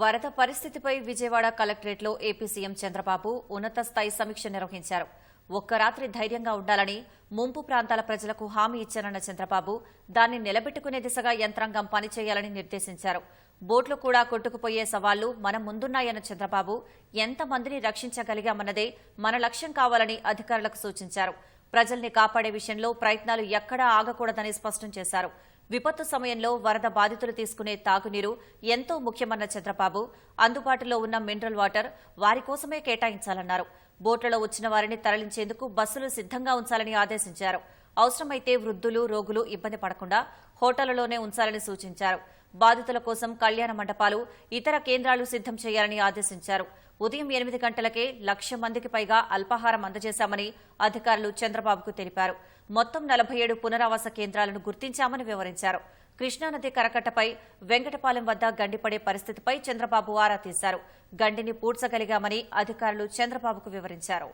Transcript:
వరద పరిస్థితిపై విజయవాడ కలెక్టరేట్లో ఏపీ సీఎం చంద్రబాబు ఉన్నత స్థాయి సమీక్ష నిర్వహించారు. ఒక్క రాత్రి ధైర్యంగా ఉండాలని ముంపు ప్రాంతాల ప్రజలకు హామీ ఇచ్చారన్న చంద్రబాబు దాన్ని నిలబెట్టుకునే దిశగా యంత్రాంగం పనిచేయాలని నిర్దేశించారు. బోట్లు కూడా కొట్టుకుపోయే సవాళ్ళు మన ముందున్నాయన్న చంద్రబాబు ఎంతమందిని రక్షించగలిగామన్నదే మన లక్ష్యం కావాలని అధికారులకు సూచించారు. ప్రజల్ని కాపాడే విషయంలో ప్రయత్నాలు ఎక్కడా ఆగకూడదని స్పష్టం చేశారు. విపత్తు సమయంలో వరద బాధితులు తీసుకునే తాగునీరు ఎంతో ముఖ్యమన్న చంద్రబాబు. అందుబాటులో ఉన్న మినరల్ వాటర్ వారి కోసమే కేటాయించాలన్నారు. బోట్లలో వచ్చిన వారిని తరలించేందుకు బస్సులు సిద్ధంగా ఉంచాలని ఆదేశించారు. అవసరమైతే వృద్ధులు రోగులు ఇబ్బంది పడకుండా హోటళ్ళలోనే ఉంచాలని సూచించారు. బాధితుల కోసం కళ్యాణ మండపాలు ఇతర కేంద్రాలు సిద్ధం చేయాలని ఆదేశించారు. ఉదయం ఎనిమిది గంటలకే లక్ష మందికి పైగా అల్పాహారం అందజేశామని అధికారులు చంద్రబాబుకు తెలిపారు. మొత్తం నలభై ఏడు పునరావాస కేంద్రాలను గుర్తించామని వివరించారు. కృష్ణానది కరకట్టపై వెంకటపాలెం వద్ద గండిపడే పరిస్థితిపై చంద్రబాబు ఆరా తీశారు. గండిని పూడ్చగలిగామని అధికారులు చంద్రబాబుకు వివరించారు.